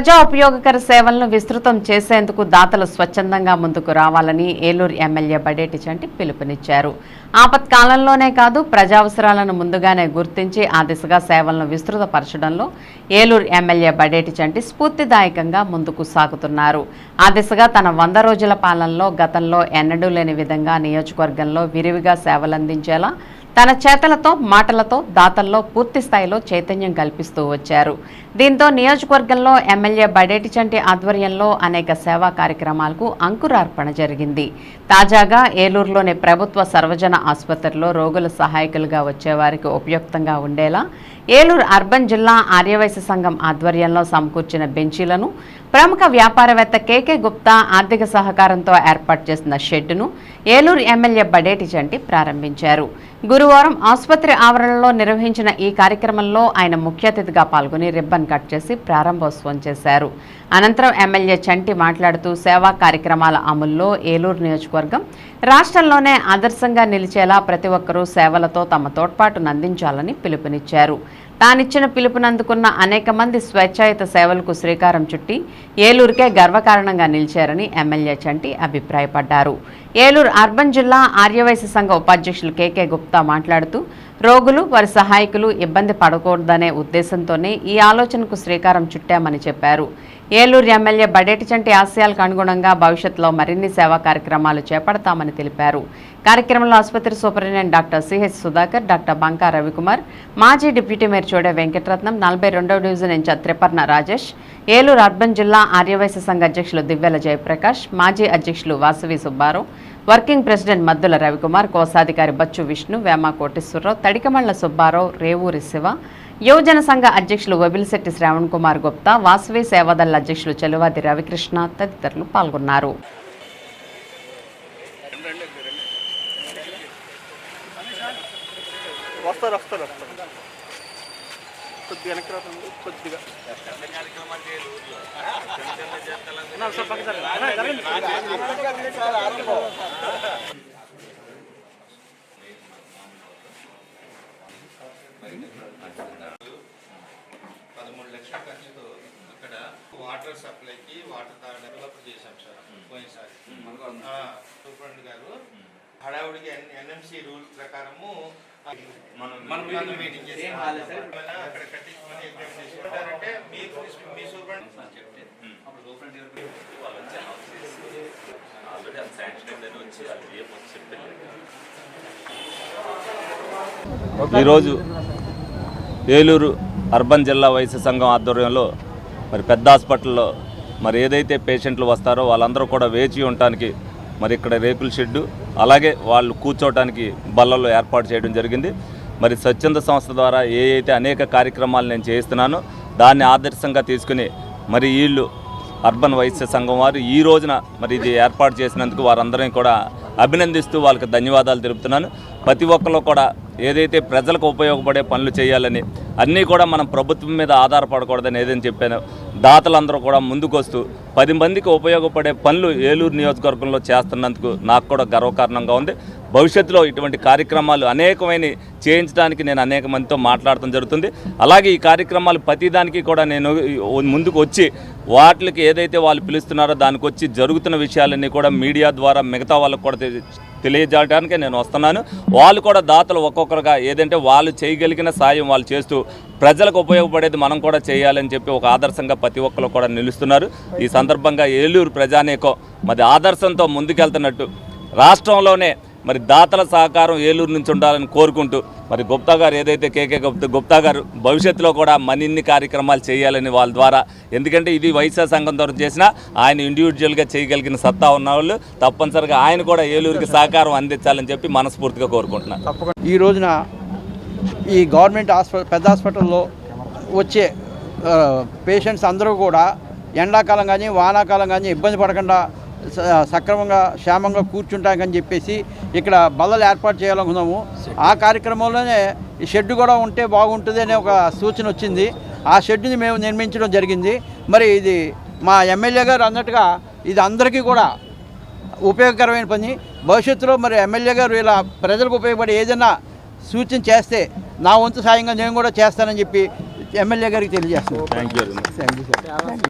ప్రజా ఉపయోగకర సేవలను విస్తృతం చేసేందుకు దాతలు స్వచ్ఛందంగా ముందుకు రావాలని ఏలూరు ఎమ్మెల్యే బడేటి చంటి పిలుపునిచ్చారు. ఆపత్కాలంలోనే కాదు ప్రజావసరాలను ముందుగానే గుర్తించి ఆ దిశగా సేవలను విస్తృతపరచడంలో ఏలూరు ఎమ్మెల్యే బడేటి చంటి స్ఫూర్తిదాయకంగా ముందుకు సాగుతున్నారు. ఆ దిశగా తన వంద రోజుల పాలనలో గతంలో ఎన్నడూ లేని విధంగా నియోజకవర్గంలో విరివిగా సేవలందించేలా తన చేతలతో మాటలతో దాతల్లో పూర్తి స్థాయిలో చైతన్యం కల్పిస్తూ వచ్చారు. దీంతో నియోజకవర్గంలో ఎమ్మెల్యే బడేటి చంటి ఆధ్వర్యంలో అనేక సేవా కార్యక్రమాలకు అంకురార్పణ జరిగింది. తాజాగా ఏలూరులోని ప్రభుత్వ సర్వజన ఆసుపత్రిలో రోగుల సహాయకులుగా వచ్చేవారికి ఉపయుక్తంగా ఉండేలా ఏలూరు అర్బన్ జిల్లా ఆర్యవైశ్య సంఘం ఆధ్వర్యంలో సమకూర్చిన బెంచీలను ప్రముఖ వ్యాపారవేత్త కేకే గుప్తా ఆర్థిక సహకారంతో ఏర్పాటు చేసిన షెడ్డును ఏలూరు ఎమ్మెల్యే బడేటి చంటి ప్రారంభించారు. గురువారం ఆసుపత్రి ఆవరణలో నిర్వహించిన ఈ కార్యక్రమంలో ఆయన ముఖ్య అతిథిగా పాల్గొని రిబ్బన్ కట్ చేసి ప్రారంభోత్సవం చేశారు. అనంతరం ఎమ్మెల్యే చంటి మాట్లాడుతూ సేవా కార్యక్రమాల అమల్లో ఏలూరు నియోజకవర్గం రాష్ట్రంలోనే ఆదర్శంగా నిలిచేలా ప్రతి ఒక్కరూ సేవలతో తమ తోడ్పాటును అందించాలని పిలుపునిచ్చారు. తానిచ్చిన పిలుపునందుకున్న అనేక మంది స్వేచ్ఛాయుత సేవలకు శ్రీకారం చుట్టి ఏలూరుకే గర్వకారణంగా నిలిచారని ఎమ్మెల్యే చంటి అభిప్రాయపడ్డారు. ఏలూరు అర్బన్ జిల్లా ఆర్యవైశ్య సంఘ ఉపాధ్యక్షులు కేకే గుప్తా మాట్లాడుతూ రోగులు వారి సహాయకులు ఇబ్బంది పడకూడదనే ఉద్దేశంతోనే ఈ ఆలోచనకు శ్రీకారం చుట్టామని చెప్పారు. ఏలూరు ఎమ్మెల్యే బడేటి చంటి ఆశయాలకు అనుగుణంగా భవిష్యత్తులో మరిన్ని సేవా కార్యక్రమాలు చేపడతామని తెలిపారు. కార్యక్రమంలో ఆసుపత్రి superintendent doctor CH Sudhakar doctor Banka Ravikumar మాజీ డిప్యూటీ మేయర్ చోడే వెంకటరత్నం నలభై రెండవ division incharge Triparna Rajesh Eluru urban జిల్లా ఆర్యవైశ్య సంఘ అధ్యక్షులు దివ్యల జయప్రకాష్ మాజీ అధ్యక్షులు వాసవి సుబ్బారావు వర్కింగ్ ప్రెసిడెంట్ మద్దుల రవికుమార్ కోశాధికారి బచ్చు విష్ణు వేమ కోటేశ్వరరావు తడికమళ్ళ సుబ్బారావు రేవూరి శివ యువజన సంఘ అధ్యక్షులు వబిలిశెట్టి శ్రావణ్ కుమార్ గుప్తా వాసవి సేవాదళ అధ్యక్షులు చెలువాది రవికృష్ణ తదితరులు పాల్గొన్నారు. కొద్దిగా వెనక్కి రాకండి కొద్దిగా. పదమూడు లక్షల ఖర్చుతో అక్కడ వాటర్ సప్లైకి వాటర్ డెవలప్ చేశాం సార్ పోయినసారి. సూపరింటెండెంట్ గారు. హడావుడికి ఎన్ఎంసి రూల్ ప్రకారము మనం మీటింగ్ చేసి అక్కడ కట్టించమని అగ్రిమెంట్ చేసుకుంటారంటే మీ మీ సూపరింటెండెంట్ చెప్తే. అప్పుడు సూపరింటెండెంట్ ఈరోజు ఏలూరు అర్బన్ జిల్లా వైద్య సంఘం ఆధ్వర్యంలో మరి పెద్ద హాస్పిటల్లో మరి ఏదైతే పేషెంట్లు వస్తారో వాళ్ళందరూ కూడా వేచి ఉండటానికి మరి ఇక్కడ రేకుల షెడ్డు అలాగే వాళ్ళు కూర్చోవడానికి బల్లలు ఏర్పాటు చేయడం జరిగింది. మరి స్వచ్ఛంద సంస్థ ద్వారా ఏ అయితే అనేక కార్యక్రమాలు నేను చేయిస్తున్నానో దాన్ని ఆదర్శంగా తీసుకుని మరి వీళ్ళు అర్బన్ వైశ్య సంఘం వారు ఈ రోజున మరి ఇది ఏర్పాటు చేసినందుకు వారందరినీ కూడా అభినందిస్తూ వాళ్ళకి ధన్యవాదాలు తెలుపుతున్నాను. ప్రతి ఒక్కరు కూడా ఏదైతే ప్రజలకు ఉపయోగపడే పనులు చేయాలని అన్నీ కూడా మనం ప్రభుత్వం మీద ఆధారపడకూడదని ఏదని చెప్పాను. దాతలందరూ కూడా ముందుకొస్తూ పది మందికి ఉపయోగపడే పనులు ఏలూరు నియోజకవర్గంలో చేస్తున్నందుకు నాకు కూడా గర్వకారణంగా ఉంది. భవిష్యత్తులో ఇటువంటి కార్యక్రమాలు అనేకమైన చేయించడానికి నేను అనేక మందితో మాట్లాడటం జరుగుతుంది. అలాగే ఈ కార్యక్రమాలు ప్రతిదానికి కూడా నేను ముందుకు వచ్చి వాటికి ఏదైతే వాళ్ళు పిలుస్తున్నారో దానికి వచ్చి జరుగుతున్న విషయాలన్నీ కూడా మీడియా ద్వారా మిగతా వాళ్ళకు కూడా తెలియజేయడానికి నేను వస్తున్నాను. వాళ్ళు కూడా దాతలు ఒక్కొక్కరుగా ఏదంటే వాళ్ళు చేయగలిగిన సాయం వాళ్ళు చేస్తూ ప్రజలకు ఉపయోగపడేది మనం కూడా చేయాలని చెప్పి ఒక ఆదర్శంగా ప్రతి ఒక్కరు కూడా నిలుస్తున్నారు. ఈ సందర్భంగా ఏలూరు ప్రజానేకం మరి ఆదర్శంతో ముందుకెళ్తున్నట్టు రాష్ట్రంలోనే మరి దాతల సహకారం ఏలూరు నుంచి ఉండాలని కోరుకుంటూ మరి గుప్తా గారు ఏదైతే కేకే గుప్తా గుప్తా గారు భవిష్యత్తులో కూడా మరిన్ని కార్యక్రమాలు చేయాలని వాళ్ళ ద్వారా ఎందుకంటే ఇది వైశ్య సంఘం ద్వారా చేసినా ఆయన ఇండివిజువల్గా చేయగలిగిన సత్తా ఉన్న వాళ్ళు తప్పనిసరిగా ఆయన కూడా ఏలూరుకి సహకారం అందించాలని చెప్పి మనస్ఫూర్తిగా కోరుకుంటున్నాను ఈ రోజున ఈ గవర్నమెంట్ హాస్పిటల్ పెద్ద హాస్పిటల్లో వచ్చే పేషెంట్స్ అందరూ కూడా ఎండాకాలం కానీ వానాకాలం కానీ ఇబ్బంది పడకుండా సక్రమంగా క్షేమంగా కూర్చుంటాకని చెప్పేసి ఇక్కడ బల్లలు ఏర్పాటు చేయాలనుకున్నాము. ఆ కార్యక్రమంలోనే ఈ షెడ్ కూడా ఉంటే బాగుంటుంది అనే ఒక సూచన వచ్చింది. ఆ షెడ్ని మేము నిర్మించడం జరిగింది. మరి ఇది మా ఎమ్మెల్యే గారు అన్నట్టుగా ఇది అందరికీ కూడా ఉపయోగకరమైన పని. భవిష్యత్తులో మరి ఎమ్మెల్యే గారు ఇలా ప్రజలకు ఉపయోగపడే ఏదైనా సూచన చేస్తే నా వంతు సాయంగా నేను కూడా చేస్తానని చెప్పి ఎమ్మెల్యే గారికి తెలియజేస్తున్నాను. Thank you